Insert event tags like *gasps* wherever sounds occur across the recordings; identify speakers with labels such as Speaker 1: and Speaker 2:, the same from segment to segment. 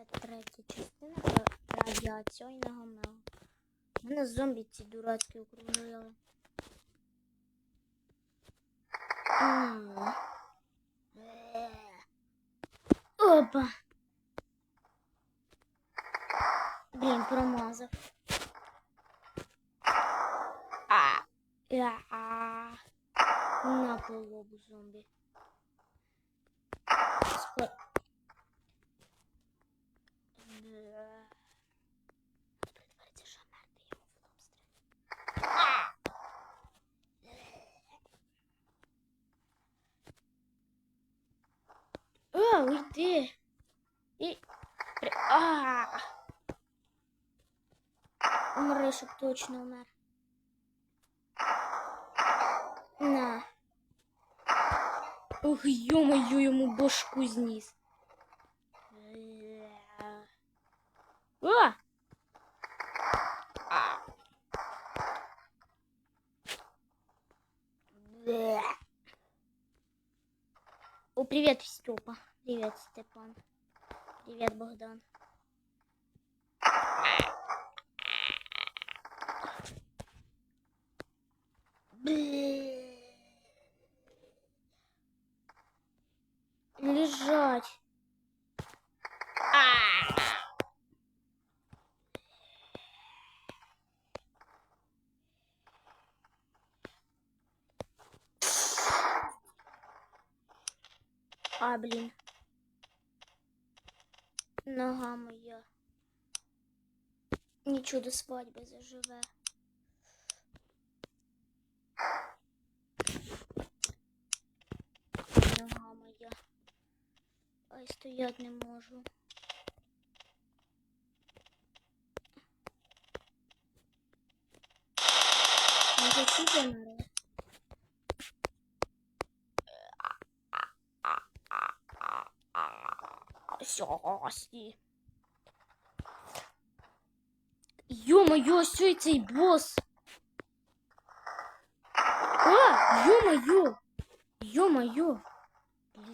Speaker 1: Це третя частина радіаційного мела. Мене зомбі ці дурацькі округлили. Опа. Блін, промазав. На полобу зомбі. Бля. Притвориться, що мертвий йому в лоб стріляє. А, уйди. І... при- А! Умри, щоб точно умер. На. Ох, ё-моё, йому башку зніс. Бля. О, привет, Степа. Привет, Степан. Привет, Богдан. Лежать. А! блин. Нога моя. Нічого до свадьби заживе. Нога моя. Ай, стоять не можу. Сьосі. Ё-моё, ось цей босс. А, ё-моё. Ё-моё.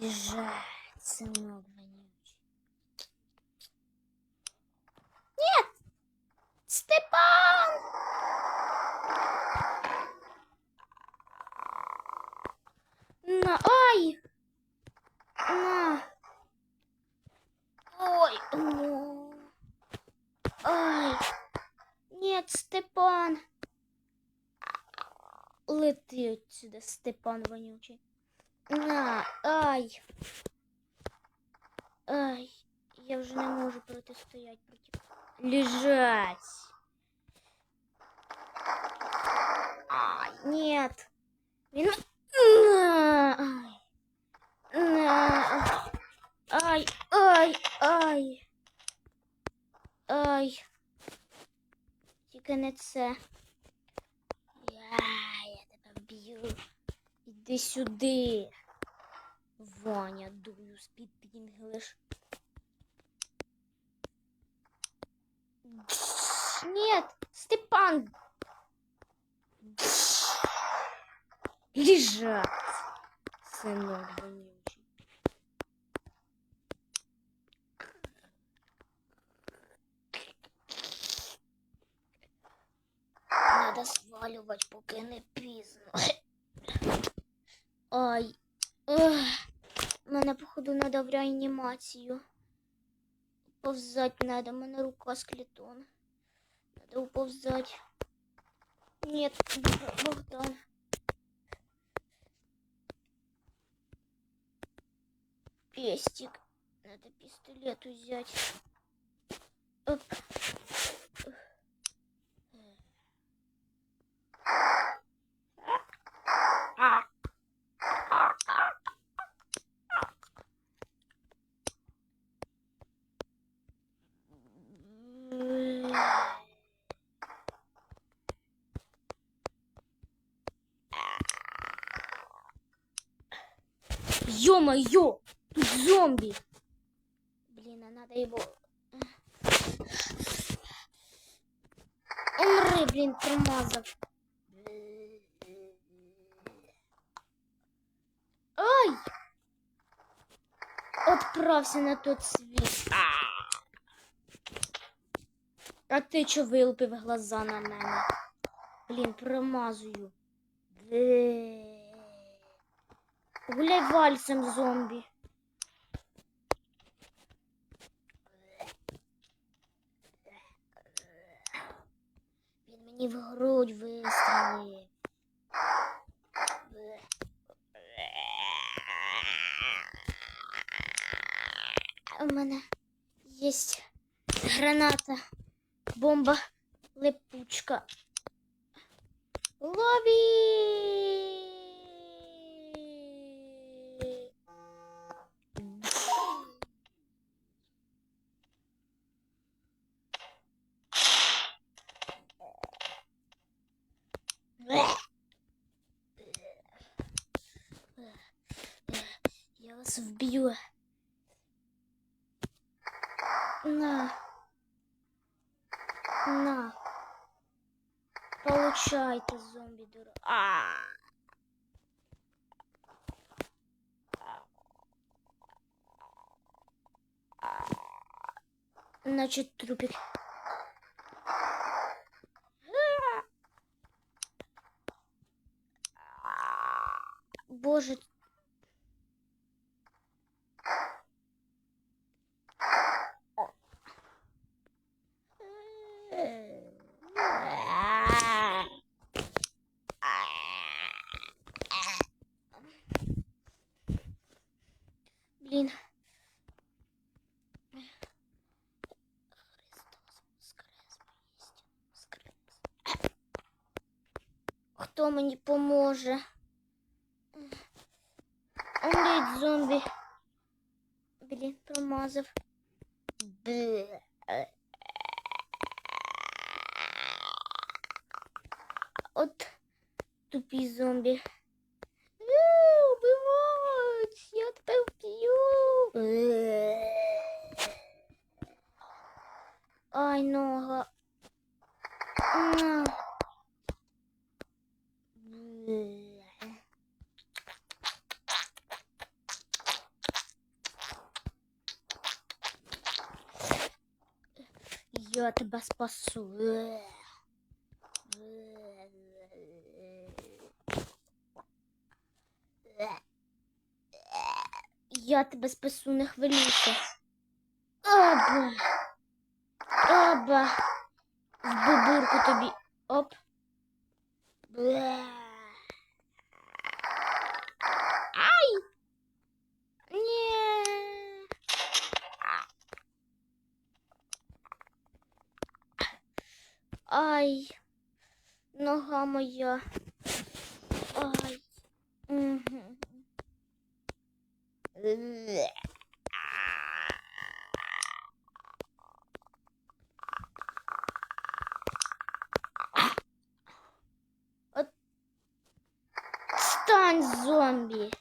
Speaker 1: Лежать, сынок. Нет! Степан! На, ай! На! Ой! о. Ай! Нет, Степан! Лети отсюда, Степан вонючий. На, ай! Ай, я вже не можу протистояти проти. Лежать! Ай, нет! Він... Ай! На, Ай, ай, ай! Ай! Тільки не це. Я, я тебе вб'ю. Іди сюди. Ваня, дую спід інглиш. Нет, Степан. Лежать, сынок вонючий. Надо свалювати, поки не пізно. *laughs* Ай. Ех. Мене, походу, надо в реанімацію. Повзать надо, у мене рука скелетон. Надо уповзать. Нет, Бог- Богдан. Пестик. Надо пистолет взять. Оп. Ё-моё! Тут зомби! Блин, а надо его... Умри, блин, промазав. Ай! На тот світ. А ти чо вилупив глаза на мене? Блін, промазую. Гуляй вальсом, зомбі. Він мені в грудь вистрелив. У мене є граната, бомба, липучка. Лови! Я вас вб'ю. На. На. Получайте, зомби дура. А. Значит, трупик. Боже. мені поможе? Умріть, зомбі. Блін, промазав. Бле. От тупі зомбі. Е, Убивають! Я тебе вб'ю. Бле. Ай, нога. Спасу. Я тебе спасу, не хвилюйся. О, Оба. В бубурку тобі. Оп. Бле. Ай! Ні. Ай. Нога моя. Ай. Угу. От... Стань, зомбі.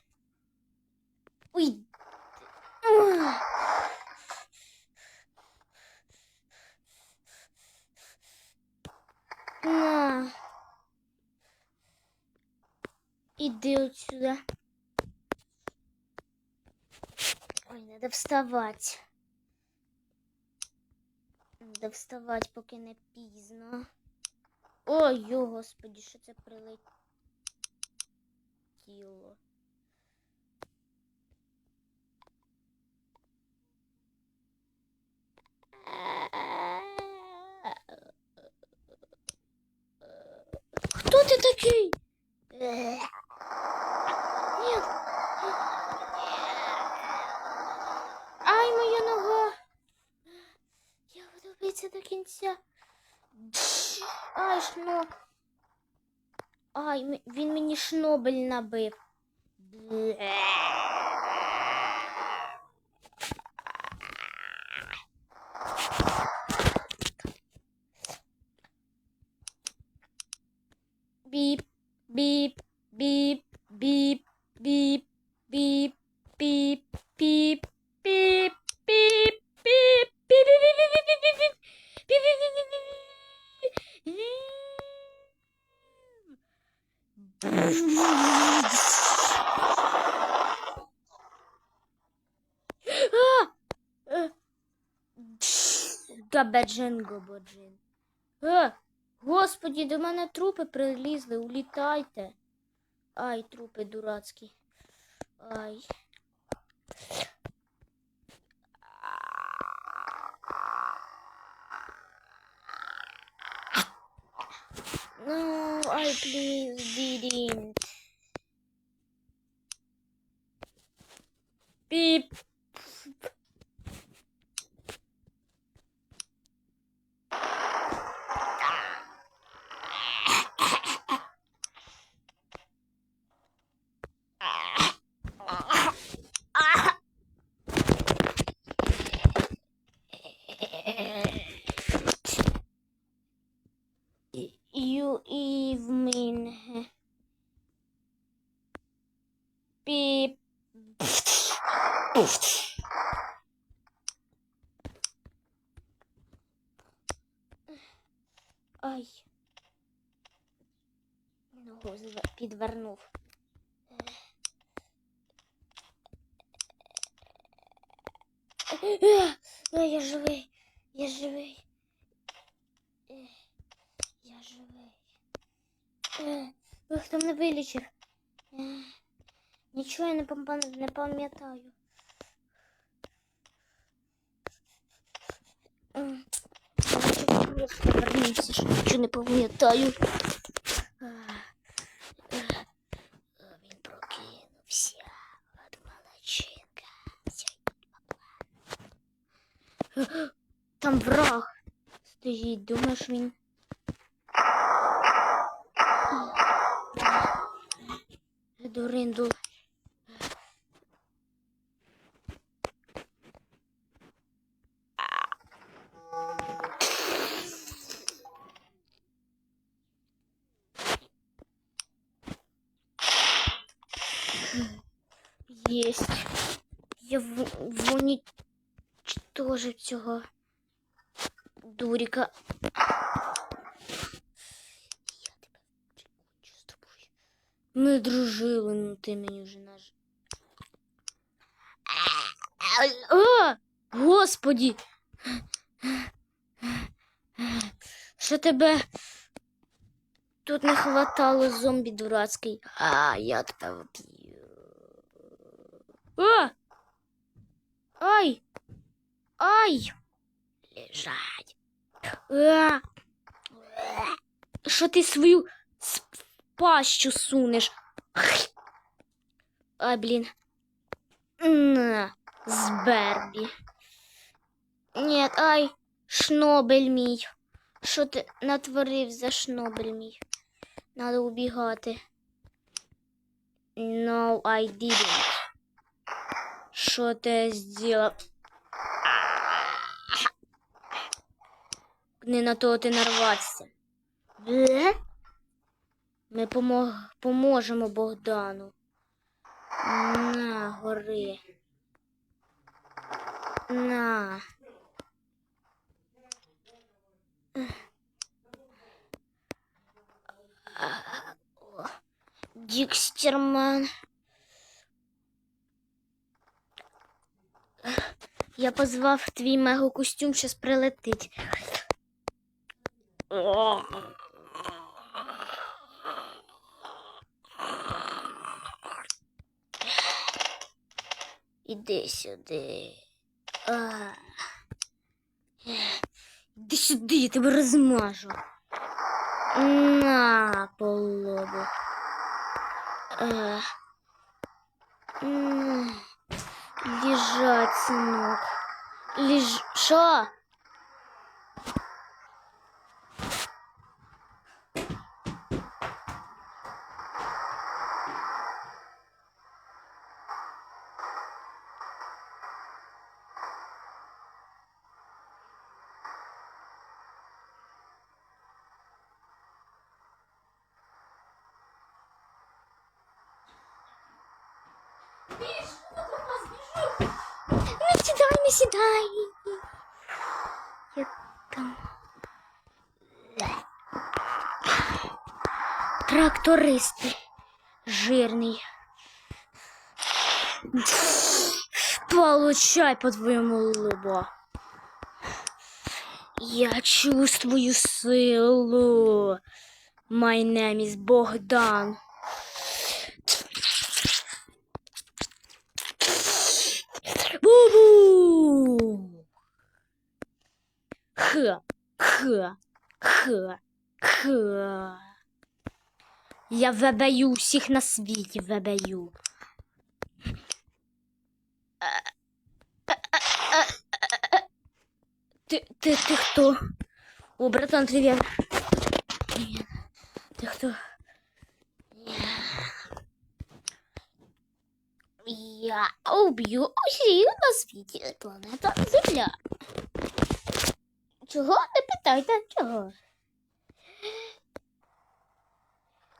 Speaker 1: Уй. Ух. На. Иди отсюда. Вставать. Надо вставать, поки не пізно. Ой, о, господи, що це прилетіло. Хто ти такий? буду битися до кінця. Ай, шно. Ай, м- він мені шнобель набив. Бле. Біп, біп, біп, біп, біп, біп, біп, біп, біп, біп, Габаджин гободжин. Е, господі, до мене трупи прилізли, улітайте. Ай, трупи дурацькі. Ай. No, I please didn't. Beep. Е, Я живий, я живий. Е, Я живий. Е, ви хто мене вилічив? Е, Нічого я не пам'я- не пам'ятаю. Повернемося, що нічого не пам'ятаю. *gasps* Там враг стоїть, думаєш він. *gasps* Дуриндул. Єсть. Я в- вонічтожив цього дуріка. Ми дружили, ну ти мені вже наш. А! Господі! Що тебе тут не хватало зомбі дурацький? А, я тебе вб'ю. А! Ай! Ай! Лежать. Що ти свою пащу сунеш? Ай, блін. На, з Бербі. Ні, ай, шнобель мій. Що ти натворив за шнобель мій? Надо убігати. No, I didn't. Що ти зробив? Не на того ти нарвався. Бле? Ми помог... поможемо Богдану. На, гори. На. О, Дікстерман. Я позвав твій мега-костюм, щас прилетить. Іди сюди. А. Іди сюди, я тебе розмажу. На по. М. Лежать, сынок. Леж... Шо? Не сідай, не сідай. Я там. Трактористи. Жирний. Получай по твоєму лобу. Я чувствую силу. My name is Богдан. Х, х, х, х. Я вебею всіх на світі вебею. Ти, ти, ти хто? О, братан, привет. Привет. Ты кто? Я, я уб'ю усіх на світі планета Земля. Чого? Не питайте, чого?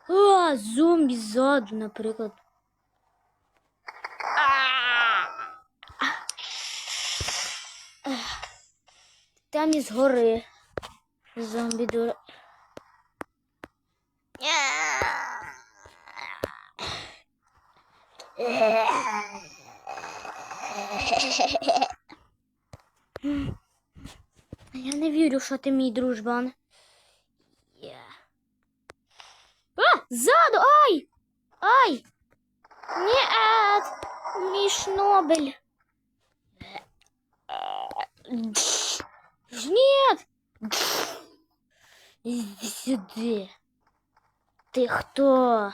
Speaker 1: А, зомбі ззаду, наприклад. Там із гори. Зомбі дура. Я не вірю, що ти мій дружбан. Я. А! Ззаду! Ай! Ай! Нет! Мій шнобель! Нет! Иди сюди. Ти хто?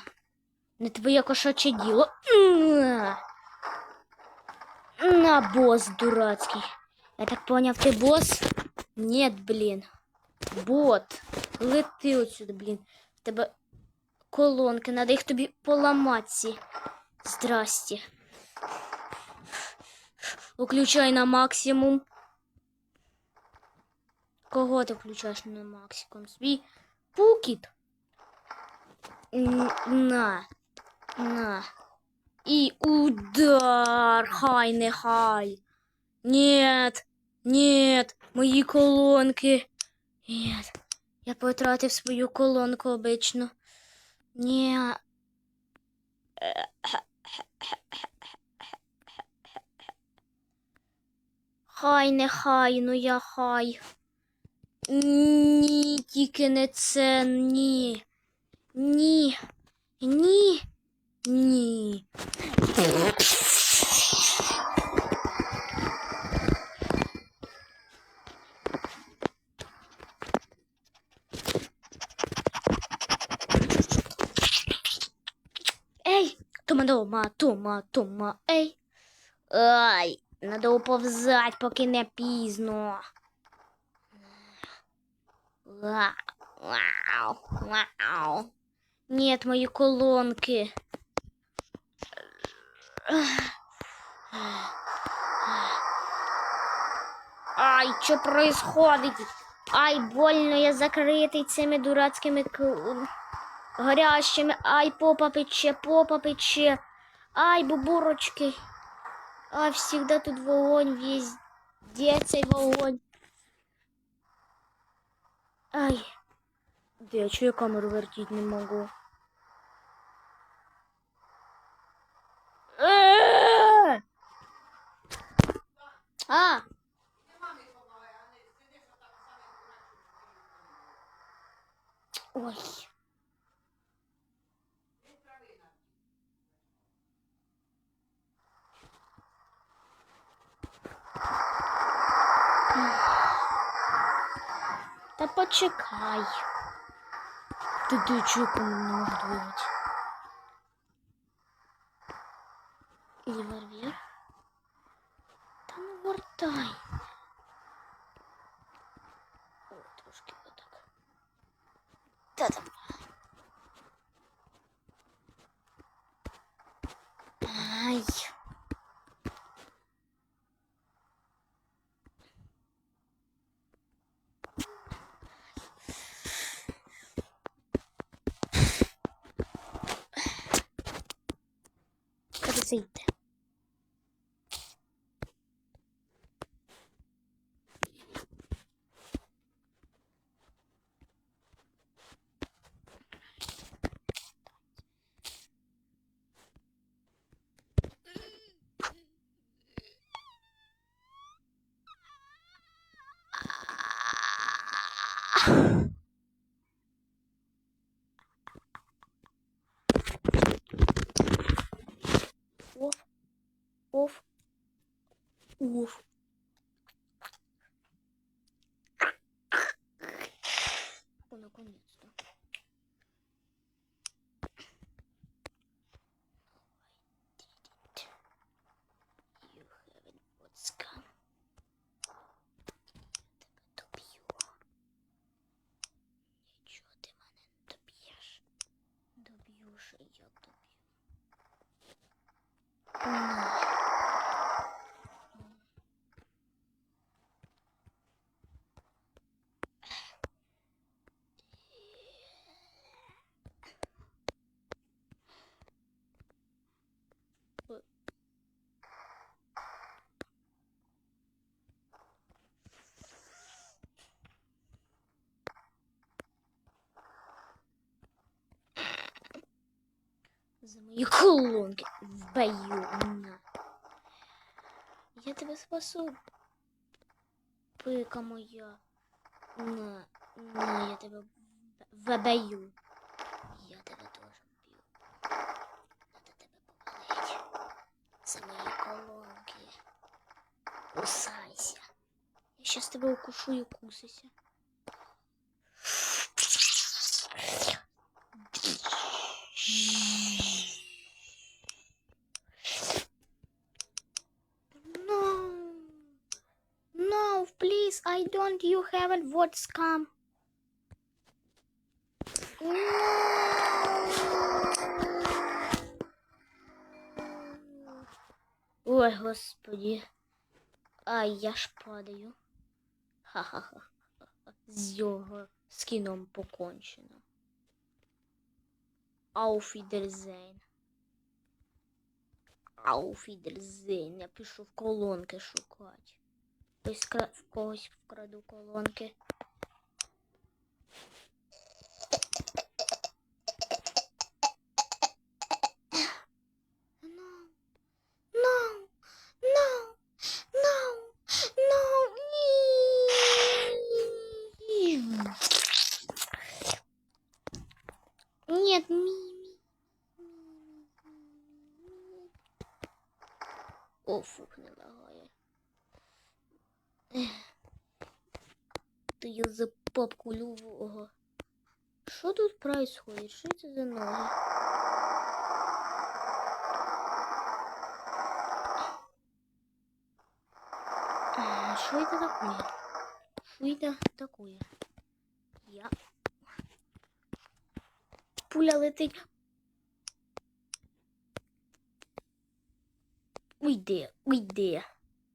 Speaker 1: Не твоє кошаче діло. На, На, босс дурацький. Я так поняв, ти босс? Нет, блін. Бот. Лети отсюди, блін. В тебе колонки, надо їх тобі поламати. Здрасте. Включай на максимум. Кого ти включаєш на максимум? Свій пукіт. На. На. І удар. Хай не хай. Нет. Нет. Мої колонки. Нет. Я потратив свою колонку обично. Ні. Хай не хай, ну я хай. Ні, тільки не це, ні. Ні. Ні. Ні. Тома дома, тома, тома, ей. Ай, надо уповзать, поки не пізно. Вау, вау. Нет, мої колонки. Ай, що происходить? Ай, больно, я закритий цими дурацькими горящими. Ай, попа пече, попа пече. Ай, бубурочки. Ай, всегда тут вогонь, везде цей вогонь. Ай. Де, я чую камеру вертіть не можу. Е! А! Ой. Та почекай. Ты ты чё вдвоїть. Не ворвір. Та не ну, вертай. aceite. за мої колонки в бою. На. Я тебе спасу. Пика моя. На, на, я тебе в бою. Я тебе теж вб'ю. Надо тебе повалить. За мої колонки. Кусайся. Я щас тебе укушу і кусайся. Please, I don't. You haven't what's come. Ой, господи. Ай, я ж падаю. Ха-ха-ха. З його скіном покончено. Auf Wiedersehen. Auf Wiedersehen. Я пішов колонки шукати. Десь в когось вкраду колонки. Нет, ми. О, фух, не я за папку любого. Що тут происходит? Що це за ноги? Що це такое? Що це такое? Я. Пуля летить. Уйди, уйди,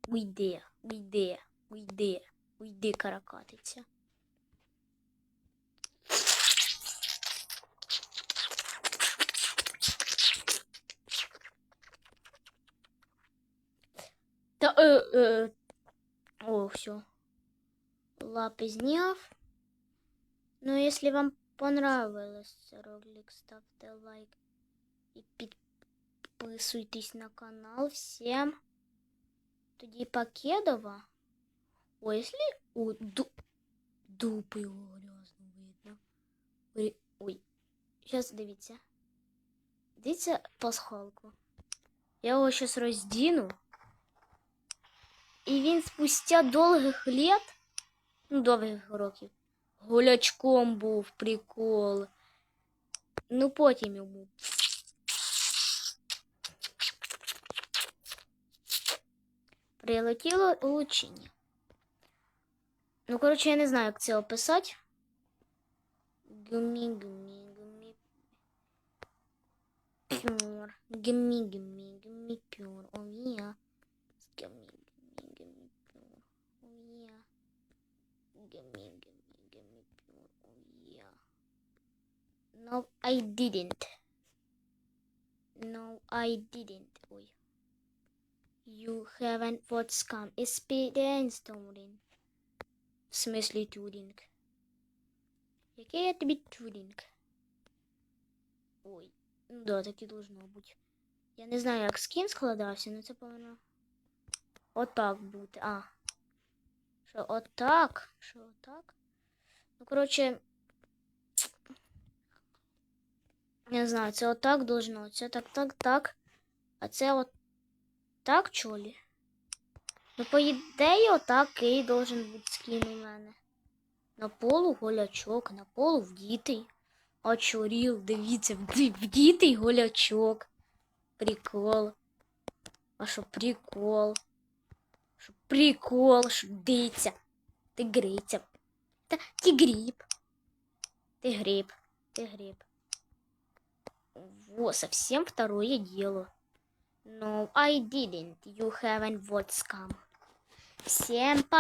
Speaker 1: уйди, уйди, уйди, уйди, каракатиця. Та, е, е. О, все. Лапи зняв. Ну, если вам понравилось це ролик, ставте лайк і підписуйтесь на канал. Всем тоді Покедова. О, если у ду... дупи грязно видно. Ой. Сейчас дивіться. Дивіться пасхалку. Я його зараз роздіну. І він спустя довгих літ, ну, довгих років, гулячком був прикол. Ну, потім йому. Прилетіло влучення. Ну, коротше, я не знаю, як це описати. Гумі, гумі, гумі. Пюр. Гумі, гумі, гумі, пюр. О, я. Гумі, гумі, гумі, пюр. О, я. Гумі, гумі, гумі, пюр. О, я. No, I didn't. No, I didn't. Ой. You haven't what's come. Experience, Томрін. В смислі тюрінг. Який я тобі тюрінг? Ой. Ну да, так і должно бути. Я не знаю, як скін складався, але це повинно. Отак бути. А. Що, отак? Що, отак? Ну, коротше. Не знаю, це отак должно. Це так, так, так. А це от так, чолі? Ну, по ідеї, отакий должен бути скін у мене. На полу голячок, на полу вдітий. Очуріл, дивіться, вді- вдітий голячок. Прикол. А що прикол? Що прикол, що диться. Тигриця. Та тигріб. Ты гриб, ты гриб. Во, совсем второе дело. No, I didn't. You haven't what scam. Всем пока.